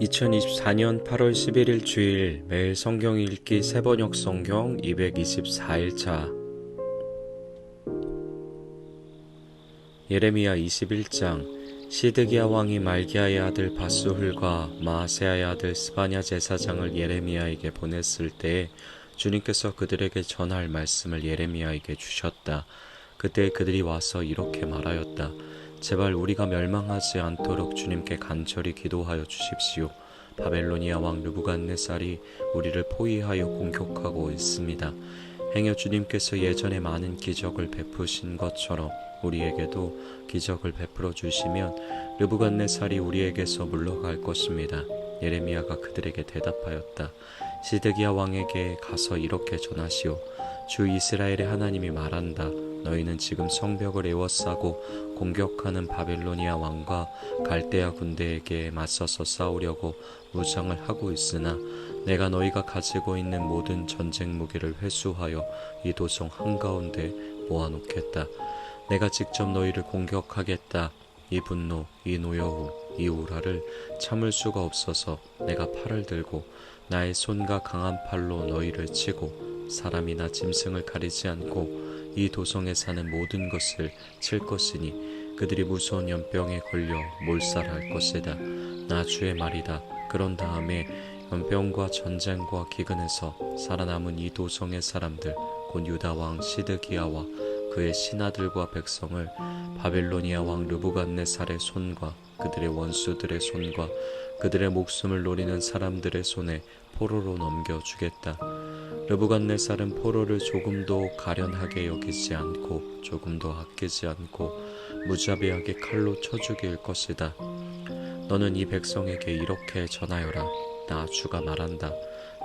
2024년 8월 11일 주일 매일 성경 읽기 세번역 성경 224일차 예레미야 21장 시드기야 왕이 말기야의 아들 바스훌과 마아세야의 아들 스바냐 제사장을 예레미야에게 보냈을 때에 주님께서 그들에게 전할 말씀을 예레미야에게 주셨다. 그때 그들이 와서 이렇게 말하였다. 제발 우리가 멸망하지 않도록 주님께 간절히 기도하여 주십시오. 바벨로니아 왕 느부갓네살이 우리를 포위하여 공격하고 있습니다. 행여 주님께서 예전에 많은 기적을 베푸신 것처럼 우리에게도 기적을 베풀어 주시면 느부갓네살이 우리에게서 물러갈 것입니다. 예레미야가 그들에게 대답하였다. 시드기야 왕에게 가서 이렇게 전하시오. 주 이스라엘의 하나님이 말한다. 너희는 지금 성벽을 에워싸고 공격하는 바벨로니아 왕과 갈대아 군대에게 맞서서 싸우려고 무장을 하고 있으나 내가 너희가 가지고 있는 모든 전쟁 무기를 회수하여 이 도성 한가운데 모아놓겠다. 내가 직접 너희를 공격하겠다. 이 분노, 이 노여움, 이 우라를 참을 수가 없어서 내가 팔을 들고 나의 손과 강한 팔로 너희를 치고 사람이나 짐승을 가리지 않고 이 도성에 사는 모든 것을 칠 것이니 그들이 무서운 연병에 걸려 몰살할 것이다. 나 주의 말이다. 그런 다음에 연병과 전쟁과 기근에서 살아남은 이 도성의 사람들 곧 유다 왕 시드기야와 그의 신하들과 백성을 바벨로니아 왕 르부갓네살의 손과 그들의 원수들의 손과 그들의 목숨을 노리는 사람들의 손에 포로로 넘겨 주겠다. 르부갓네살은 포로를 조금도 가련하게 여기지 않고 조금도 아끼지 않고 무자비하게 칼로 쳐 죽일 것이다. 너는 이 백성에게 이렇게 전하여라. 나 주가 말한다.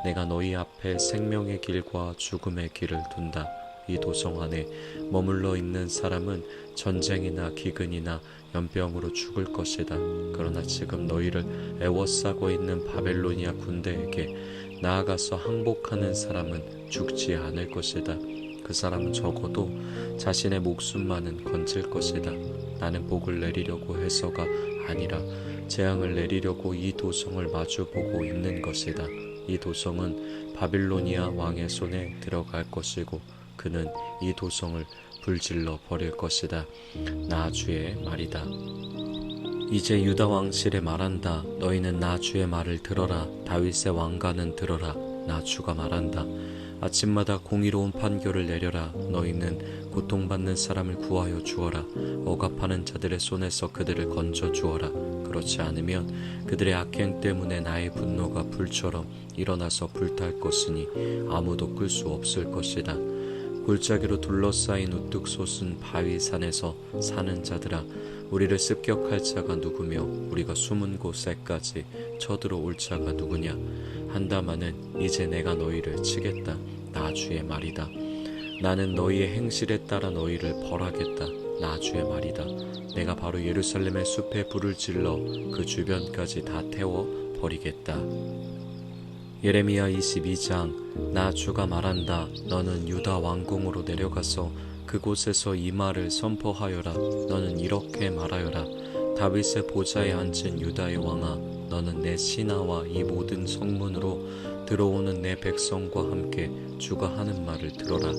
내가 너희 앞에 생명의 길과 죽음의 길을 둔다. 이 도성 안에 머물러 있는 사람은 전쟁이나 기근이나 연병으로 죽을 것이다. 그러나 지금 너희를 애워싸고 있는 바벨로니아 군대에게 나아가서 항복하는 사람은 죽지 않을 것이다. 그 사람은 적어도 자신의 목숨만은 건질 것이다. 나는 복을 내리려고 해서가 아니라 재앙을 내리려고 이 도성을 마주보고 있는 것이다. 이 도성은 바빌로니아 왕의 손에 들어갈 것이고 그는 이 도성을 불질러 버릴 것이다. 나 주의 말이다. 이제 유다 왕실에 말한다. 너희는 나 주의 말을 들어라. 다윗의 왕가는 들어라. 나 주가 말한다. 아침마다 공의로운 판결을 내려라. 너희는 고통받는 사람을 구하여 주어라. 억압하는 자들의 손에서 그들을 건져 주어라. 그렇지 않으면 그들의 악행 때문에 나의 분노가 불처럼 일어나서 불탈 것이니 아무도 끌 수 없을 것이다. 골짜기로 둘러싸인 우뚝 솟은 바위산에서 사는 자들아 우리를 습격할 자가 누구며 우리가 숨은 곳에까지 쳐들어올 자가 누구냐? 한다마는 이제 내가 너희를 치겠다. 나 주의 말이다. 나는 너희의 행실에 따라 너희를 벌하겠다. 나 주의 말이다. 내가 바로 예루살렘의 숲에 불을 질러 그 주변까지 다 태워 버리겠다 예레미야 22장 나 주가 말한다 너는 유다 왕궁으로 내려가서 그곳에서 이 말을 선포하여라 너는 이렇게 말하여라. 다윗의 보좌에 앉은 유다의 왕아 너는 내 신하와 이 모든 성문으로 들어오는 내 백성과 함께 주가 하는 말을 들어라.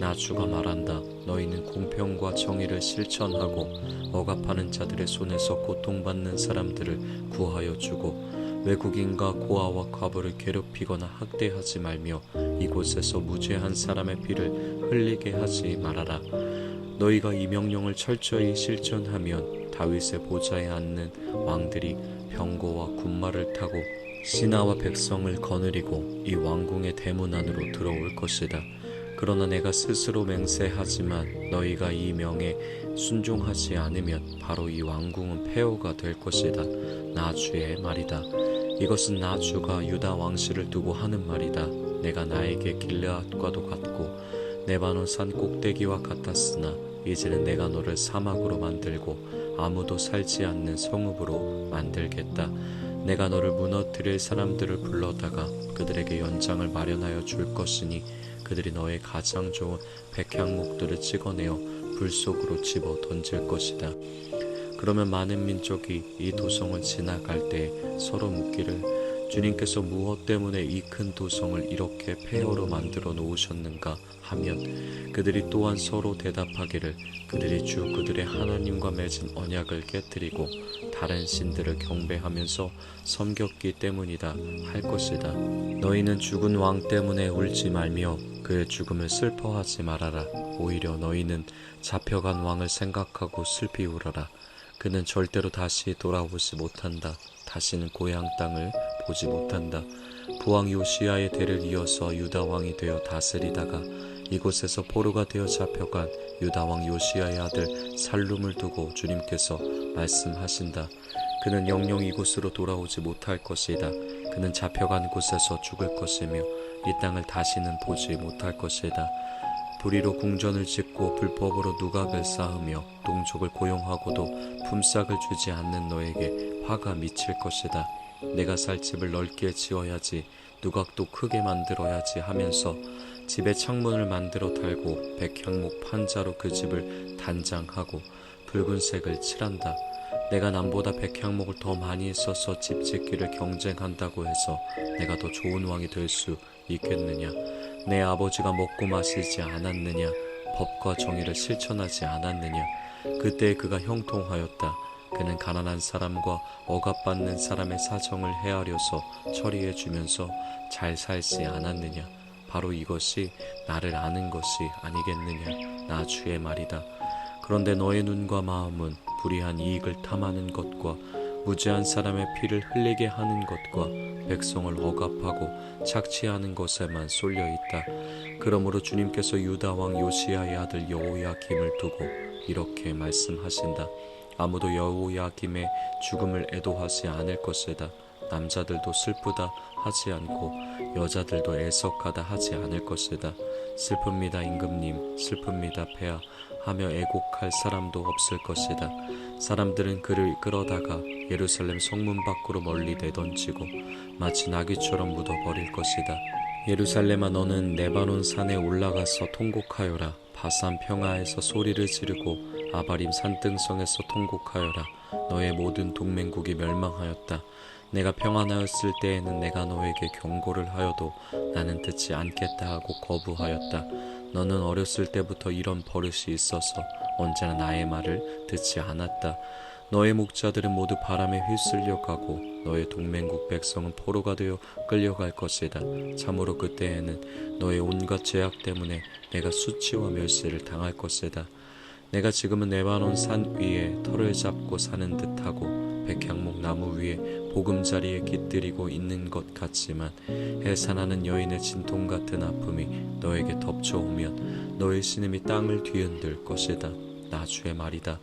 나 주가 말한다 너희는 공평과 정의를 실천하고 억압하는 자들의 손에서 고통받는 사람들을 구하여 주고 외국인과 고아와 과부를 괴롭히거나 학대하지 말며 이곳에서 무죄한 사람의 피를 흘리게 하지 말아라. 너희가 이 명령을 철저히 실천하면 다윗의 보좌에 앉는 왕들이 병거와 군마를 타고 신하와 백성을 거느리고 이 왕궁의 대문 안으로 들어올 것이다. 그러나 내가 스스로 맹세하지만 너희가 이 명에 순종하지 않으면 바로 이 왕궁은 폐허가 될 것이다. 나 주의 말이다. 이것은 나 주가 유다 왕실을 두고 하는 말이다. 내가 나에게 길르앗과도 같고 네바논 산 꼭대기와 같았으나 이제는 내가 너를 사막으로 만들고 아무도 살지 않는 성읍으로 만들겠다. 내가 너를 무너뜨릴 사람들을 불러다가 그들에게 연장을 마련하여 줄 것이니 그들이 너의 가장 좋은 백향목들을 찍어내어 불 속으로 집어 던질 것이다. 그러면 많은 민족이 이 도성을 지나갈 때 서로 묻기를 주님께서 무엇 때문에 이 큰 도성을 이렇게 폐허로 만들어 놓으셨는가 하면 그들이 또한 서로 대답하기를 그들이 주 그들의 하나님과 맺은 언약을 깨뜨리고 다른 신들을 경배하면서 섬겼기 때문이다 할 것이다. 너희는 죽은 왕 때문에 울지 말며 그의 죽음을 슬퍼하지 말아라. 오히려 너희는 잡혀간 왕을 생각하고 슬피 울어라. 그는 절대로 다시 돌아오지 못한다. 다시는 고향 땅을 보지 못한다. 부왕 요시아의 대를 이어서 유다 왕이 되어 다스리다가 이곳에서 포로가 되어 잡혀간 유다 왕 요시아의 아들 살룸을 두고 주님께서 말씀하신다. 그는 영영 이곳으로 돌아오지 못할 것이다. 그는 잡혀간 곳에서 죽을 것이며 이 땅을 다시는 보지 못할 것이다. 불의로 궁전을 짓고 불법으로 누각을 쌓으며 동족을 고용하고도 품삯을 주지 않는 너에게 화가 미칠 것이다. 내가 살 집을 넓게 지어야지 누각도 크게 만들어야지 하면서 집에 창문을 만들어 달고 백향목 판자로 그 집을 단장하고 붉은색을 칠한다. 내가 남보다 백향목을 더 많이 써서 집 짓기를 경쟁한다고 해서 내가 더 좋은 왕이 될 수 있겠느냐? 내 아버지가 먹고 마시지 않았느냐? 법과 정의를 실천하지 않았느냐? 그때 그가 형통하였다. 그는 가난한 사람과 억압받는 사람의 사정을 헤아려서 처리해 주면서 잘 살지 않았느냐? 바로 이것이 나를 아는 것이 아니겠느냐? 나 주의 말이다. 그런데 너의 눈과 마음은 불의한 이익을 탐하는 것과 무지한 사람의 피를 흘리게 하는 것과 백성을 억압하고 착취하는 것에만 쏠려 있다. 그러므로 주님께서 유다 왕 요시아의 아들 여호야김을 두고 이렇게 말씀하신다. 아무도 여호야김의 죽음을 애도하지 않을 것이다. 남자들도 슬프다 하지 않고 여자들도 애석하다 하지 않을 것이다. 슬픕니다 임금님, 슬픕니다 폐하 하며 애곡할 사람도 없을 것이다. 사람들은 그를 끌어다가 예루살렘 성문 밖으로 멀리 내던지고 마치 나귀처럼 묻어버릴 것이다. 예루살렘아 너는 네바논 산에 올라가서 통곡하여라. 바산 평화에서 소리를 지르고 아바림 산등성에서 통곡하여라. 너의 모든 동맹국이 멸망하였다. 내가 평안하였을 때에는 내가 너에게 경고를 하여도 나는 듣지 않겠다 하고 거부하였다. 너는 어렸을 때부터 이런 버릇이 있어서 언제나 나의 말을 듣지 않았다. 너의 목자들은 모두 바람에 휩쓸려 가고 너의 동맹국 백성은 포로가 되어 끌려갈 것이다. 참으로 그때에는 너의 온갖 죄악 때문에 내가 수치와 멸시를 당할 것이다. 내가 지금은 네바논 산 위에 털을 잡고 사는 듯하고 백향목 나무 위에 보금자리에 깃들이고 있는 것 같지만 해산하는 여인의 진통 같은 아픔이 너에게 덮쳐오면 너의 신음이 땅을 뒤흔들 것이다. 나 주의 말이다.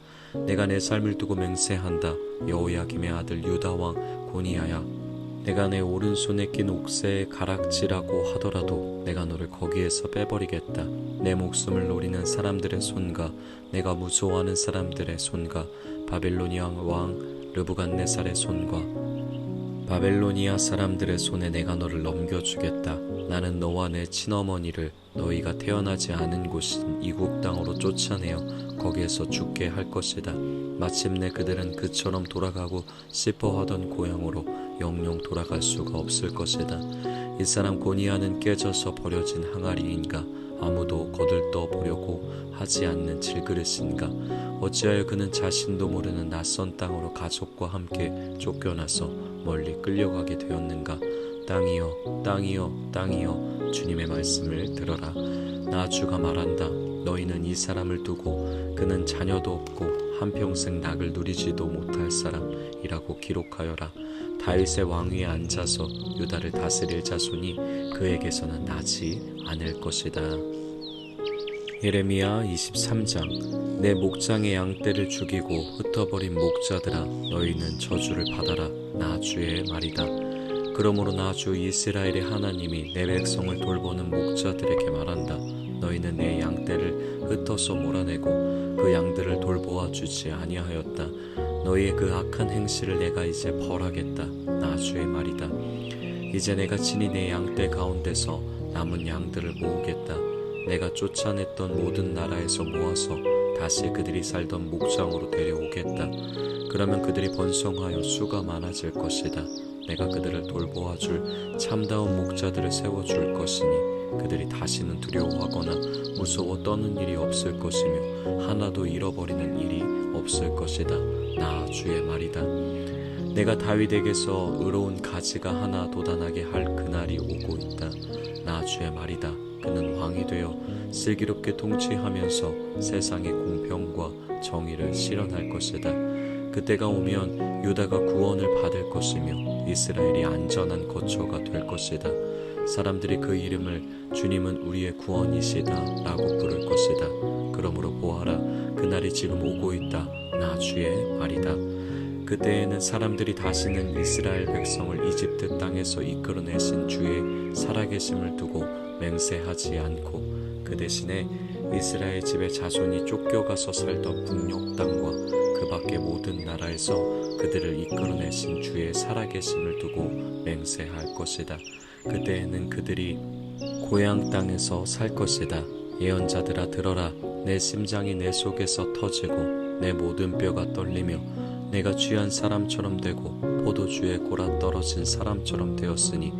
내가 내 삶을 두고 맹세한다. 여호야김의 아들 유다 왕 고니야야. 내가 내 오른손에 낀 옥새의 가락지라고 하더라도 내가 너를 거기에서 빼버리겠다. 내 목숨을 노리는 사람들의 손과 내가 무서워하는 사람들의 손과 바벨로니아 왕 르부간네살의 손과 바벨로니아 사람들의 손에 내가 너를 넘겨주겠다. 나는 너와 내 친어머니를 너희가 태어나지 않은 곳인 이국 땅으로 쫓아내어 거기에서 죽게 할 것이다. 마침내 그들은 그처럼 돌아가고 싶어 하던 고향으로 영영 돌아갈 수가 없을 것이다. 이 사람 고니아는 깨져서 버려진 항아리인가 아무도 거들떠 보려고 하지 않는 질그릇인가 어찌하여 그는 자신도 모르는 낯선 땅으로 가족과 함께 쫓겨나서 멀리 끌려가게 되었는가? 땅이여 땅이여 땅이여 주님의 말씀을 들어라. 나 주가 말한다. 너희는 이 사람을 두고 그는 자녀도 없고 한평생 낙을 누리지도 못할 사람이라고 기록하여라. 다윗의 왕위에 앉아서 유다를 다스릴 자손이 그에게서는 나지 않을 것이다. 예레미야 23장 내 목장의 양떼를 죽이고 흩어버린 목자들아 너희는 저주를 받아라 나 주의 말이다. 그러므로 나 주 이스라엘의 하나님이 내 백성을 돌보는 목자들에게 말한다. 너희는 내 양떼를 흩어서 몰아내고 그 양들을 돌보아 주지 아니하였다. 너희의 그 악한 행실을 내가 이제 벌하겠다. 나 주의 말이다. 이제 내가 친히 내 양떼 가운데서 남은 양들을 모으겠다. 내가 쫓아냈던 모든 나라에서 모아서 다시 그들이 살던 목장으로 데려오겠다. 그러면 그들이 번성하여 수가 많아질 것이다. 내가 그들을 돌보아 줄 참다운 목자들을 세워 줄 것이니 그들이 다시는 두려워하거나 무서워 떠는 일이 없을 것이며 하나도 잃어버리는 일이 없을 것이다. 나 주의 말이다. 내가 다윗에게서 의로운 가지가 하나 돋아나게 할 그날이 오고 있다. 나 주의 말이다. 그는 왕이 되어 슬기롭게 통치하면서 세상의 공평과 정의를 실현할 것이다. 그때가 오면 유다가 구원을 받을 것이며 이스라엘이 안전한 거처가 될 것이다. 사람들이 그 이름을 주님은 우리의 구원이시다 라고 부를 것이다. 그러므로 보아라 그날이 지금 오고 있다. 나 주의 말이다. 그때에는 사람들이 다시는 이스라엘 백성을 이집트 땅에서 이끌어내신 주의 살아계심을 두고 맹세하지 않고 그 대신에 이스라엘 집의 자손이 쫓겨가서 살던 북녘 땅과 그 밖의 모든 나라에서 그들을 이끌어내신 주의 살아계심을 두고 맹세할 것이다. 그때에는 그들이 고향 땅에서 살 것이다. 예언자들아 들어라. 내 심장이 내 속에서 터지고 내 모든 뼈가 떨리며 내가 취한 사람처럼 되고 포도주에 골아 떨어진 사람처럼 되었으니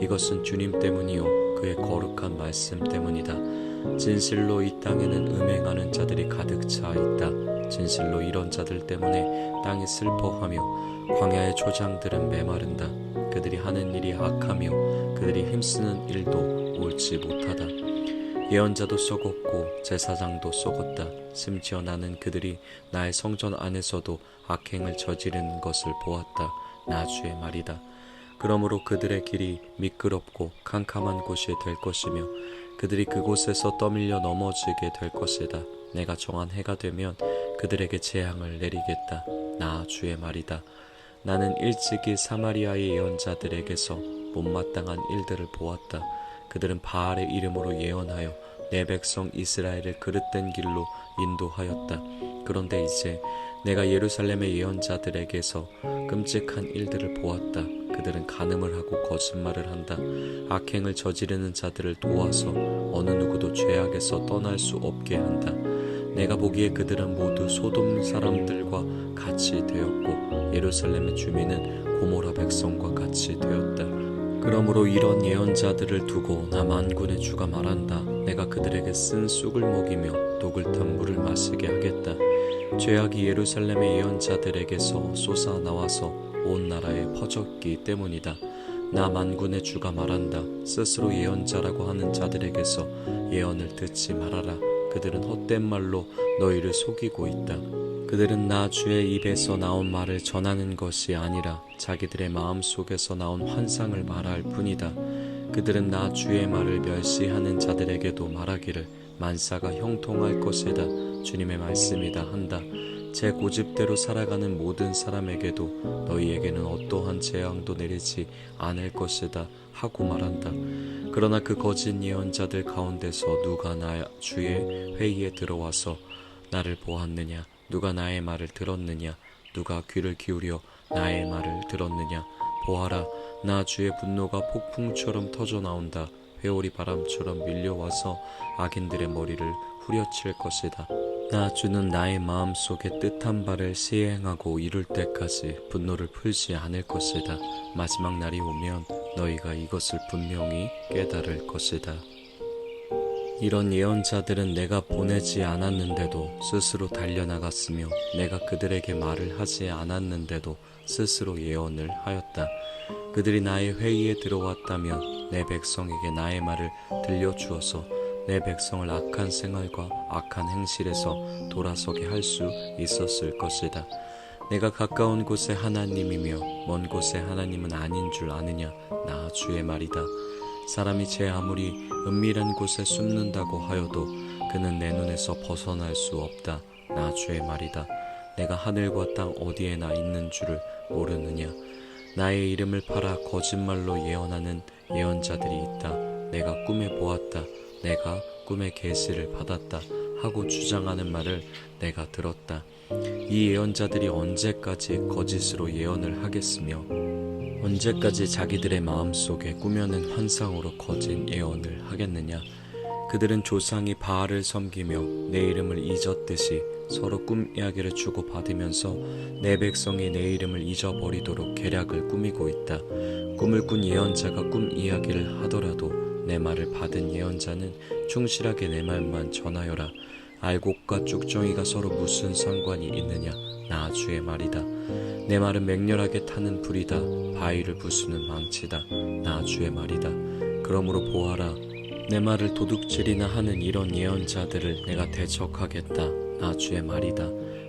이것은 주님 때문이요 그의 거룩한 말씀 때문이다. 진실로 이 땅에는 음행하는 자들이 가득 차 있다. 진실로 이런 자들 때문에 땅이 슬퍼하며 광야의 조장들은 메마른다. 그들이 하는 일이 악하며 그들이 힘쓰는 일도 옳지 못하다. 예언자도 썩었고 제사장도 썩었다. 심지어 나는 그들이 나의 성전 안에서도 악행을 저지르는 것을 보았다. 나 주의 말이다. 그러므로 그들의 길이 미끄럽고 캄캄한 곳이 될 것이며 그들이 그곳에서 떠밀려 넘어지게 될 것이다. 내가 정한 해가 되면 그들에게 재앙을 내리겠다. 나 주의 말이다. 나는 일찍이 사마리아의 예언자들에게서 못마땅한 일들을 보았다. 그들은 바알의 이름으로 예언하여 내 백성 이스라엘을 그릇된 길로 인도하였다. 그런데 이제 내가 예루살렘의 예언자들에게서 끔찍한 일들을 보았다. 그들은 간음을 하고 거짓말을 한다. 악행을 저지르는 자들을 도와서 어느 누구도 죄악에서 떠날 수 없게 한다. 내가 보기에 그들은 모두 소돔 사람들과 같이 되었고 예루살렘의 주민은 고모라 백성과 같이 되었다. 그러므로 이런 예언자들을 두고 나 만군의 주가 말한다. 내가 그들에게 쓴 쑥을 먹이며 독을 탄 물을 마시게 하겠다. 죄악이 예루살렘의 예언자들에게서 솟아 나와서 온 나라에 퍼졌기 때문이다. 나 만군의 주가 말한다. 스스로 예언자라고 하는 자들에게서 예언을 듣지 말아라. 그들은 헛된 말로 너희를 속이고 있다. 그들은 나 주의 입에서 나온 말을 전하는 것이 아니라 자기들의 마음 속에서 나온 환상을 말할 뿐이다. 그들은 나 주의 말을 멸시하는 자들에게도 말하기를 만사가 형통할 것이다. 주님의 말씀이다 한다. 제 고집대로 살아가는 모든 사람에게도 너희에게는 어떠한 재앙도 내리지 않을 것이다 하고 말한다. 그러나 그 거짓 예언자들 가운데서 누가 나 주의 회의에 들어와서 나를 보았느냐? 누가 나의 말을 들었느냐? 누가 귀를 기울여 나의 말을 들었느냐? 보아라, 나 주의 분노가 폭풍처럼 터져 나온다. 회오리 바람처럼 밀려와서 악인들의 머리를 후려칠 것이다. 나 주는 나의 마음 속에 뜻한 바를 시행하고 이룰 때까지 분노를 풀지 않을 것이다. 마지막 날이 오면 너희가 이것을 분명히 깨달을 것이다. 이런 예언자들은 내가 보내지 않았는데도 스스로 달려나갔으며 내가 그들에게 말을 하지 않았는데도 스스로 예언을 하였다. 그들이 나의 회의에 들어왔다면 내 백성에게 나의 말을 들려주어서 내 백성을 악한 생활과 악한 행실에서 돌아서게 할 수 있었을 것이다. 내가 가까운 곳에 하나님이며 먼 곳에 하나님은 아닌 줄 아느냐? 나 주의 말이다. 사람이 제 아무리 은밀한 곳에 숨는다고 하여도 그는 내 눈에서 벗어날 수 없다. 나 주의 말이다. 내가 하늘과 땅 어디에나 있는 줄을 모르느냐? 나의 이름을 팔아 거짓말로 예언하는 예언자들이 있다. 내가 꿈에 보았다. 내가 꿈의 계시를 받았다. 하고 주장하는 말을 내가 들었다. 이 예언자들이 언제까지 거짓으로 예언을 하겠으며 언제까지 자기들의 마음속에 꾸며낸 환상으로 거짓 예언을 하겠느냐? 그들은 조상이 바알을 섬기며 내 이름을 잊었듯이 서로 꿈 이야기를 주고받으면서 내 백성이 내 이름을 잊어버리도록 계략을 꾸미고 있다. 꿈을 꾼 예언자가 꿈 이야기를 하더라도 내 말을 받은 예언자는 충실하게 내 말만 전하여라. 알곡과 쭉정이가 서로 무슨 상관이 있느냐? 나 주의 말이다. 내 말은 맹렬하게 타는 불이다. 바위를 부수는 망치다. 나 주의 말이다. 그러므로 보아라. 내 말을 도둑질이나 하는 이런 예언자들을 내가 대적하겠다. 나 주의 말이다.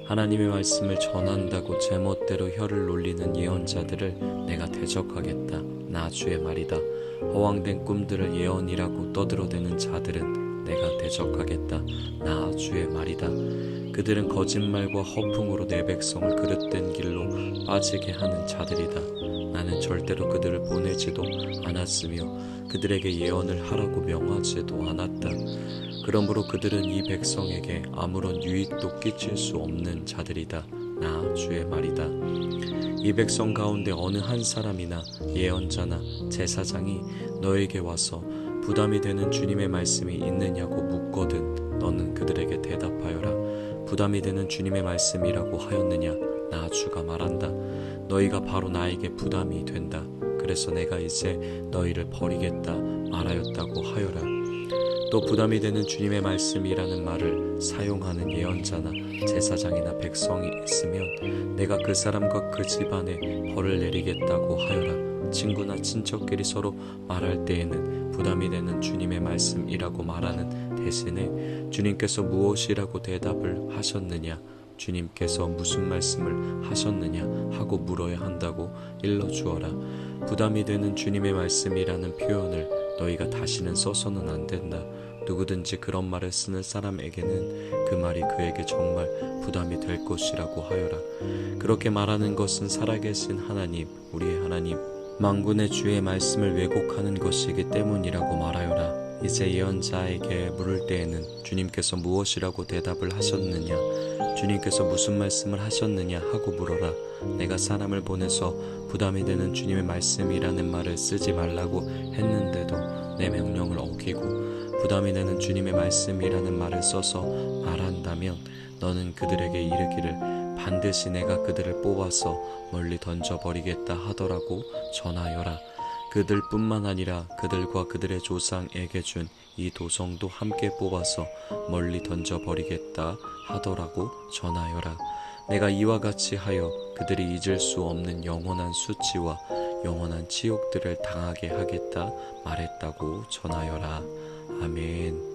하나님의 말씀을 전한다고 제멋대로 혀를 놀리는 예언자들을 내가 대적하겠다. 나 주의 말이다. 허황된 꿈들을 예언이라고 떠들어대는 자들은 내가 대적하겠다. 나 주의 말이다. 그들은 거짓말과 허풍으로 내 백성을 그릇된 길로 빠지게 하는 자들이다. 나는 절대로 그들을 보내지도 않았으며 그들에게 예언을 하라고 명하지도 않았다. 그러므로 그들은 이 백성에게 아무런 유익도 끼칠 수 없는 자들이다. 나 주의 말이다. 이 백성 가운데 어느 한 사람이나 예언자나 제사장이 너에게 와서 부담이 되는 주님의 말씀이 있느냐고 묻거든 너는 그들에게 대답하여라. 부담이 되는 주님의 말씀이라고 하였느냐? 나 주가 말한다. 너희가 바로 나에게 부담이 된다. 그래서 내가 이제 너희를 버리겠다 말하였다고 하여라. 또 부담이 되는 주님의 말씀이라는 말을 사용하는 예언자나 제사장이나 백성이 있으면 내가 그 사람과 그 집안에 벌을 내리겠다고 하여라. 친구나 친척끼리 서로 말할 때에는 부담이 되는 주님의 말씀이라고 말하는 대신에 주님께서 무엇이라고 대답을 하셨느냐 주님께서 무슨 말씀을 하셨느냐 하고 물어야 한다고 일러 주어라. 부담이 되는 주님의 말씀이라는 표현을 너희가 다시는 써서는 안 된다. 누구든지 그런 말을 쓰는 사람에게는 그 말이 그에게 정말 부담이 될 것이라고 하여라. 그렇게 말하는 것은 살아계신 하나님, 우리의 하나님, 망군의 주의 말씀을 왜곡하는 것이기 때문이라고 말하여라. 이제 예언자에게 물을 때에는 주님께서 무엇이라고 대답을 하셨느냐, 주님께서 무슨 말씀을 하셨느냐 하고 물어라. 내가 사람을 보내서 부담이 되는 주님의 말씀이라는 말을 쓰지 말라고 했는데도 내 명령을 어기고 부담이 되는 주님의 말씀이라는 말을 써서 말한다면 너는 그들에게 이르기를 반드시 내가 그들을 뽑아서 멀리 던져버리겠다 하더라고 전하여라. 그들뿐만 아니라 그들과 그들의 조상에게 준 이 도성도 함께 뽑아서 멀리 던져버리겠다 하더라고 전하여라. 내가 이와 같이 하여 그들이 잊을 수 없는 영원한 수치와 영원한 치욕들을 당하게 하겠다 말했다고 전하여라. 아멘.